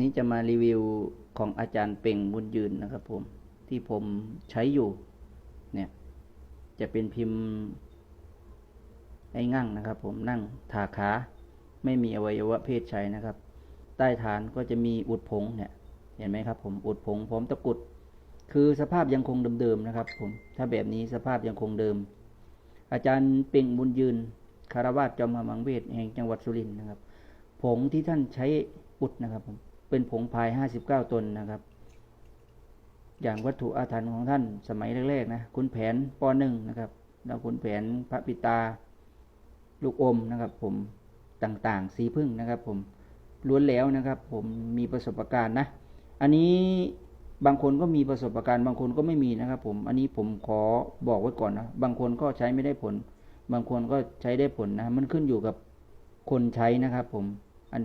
นี้จะมารีวิวของอาจารย์เป่งบุญยืนนะครับผมที่ผมใช้อยู่ เนี่ย จะเป็นพิมพ์ ไอ้งั่งนะครับ ผมนั่งถาขา ไม่มีอวัยวะเพศใช้นะครับ ใต้ฐานก็จะมีอุดผงเนี่ย เห็นไหมครับ ผมอุดผงพร้อมตะกุด คือสภาพยังคงเดิมๆนะครับ ผมถ้าแบบนี้สภาพยังคงเดิม อาจารย์เป่งบุญยืนคารวาสจอมมังเวทแห่งจังหวัดสุรินทร์นะครับ ผงที่ท่านใช้อุดนะครับผม เป็นผงพายห้าสิบเก้าตนนะครับ อย่างวัตถุอาถรรพ์ของท่านสมัยแรกๆนะคุณแผนปหนึ่งนะครับแล้วคุณแผนพระปิตา ลูกอมนะครับ ผมต่างๆ สีพึ่งนะครับ ผมล้วนแล้วนะครับ ผมมีประสบการณ์นะ อันนี้บางคนก็มีประสบการณ์ บางคนก็ไม่มีนะครับ ผม อันนี้ผมขอบอกไว้ก่อนนะบางคนก็ใช้ไม่ได้ผล บางคนก็ใช้ได้ผลนะ มันขึ้นอยู่กับคนใช้นะครับ ผม อัน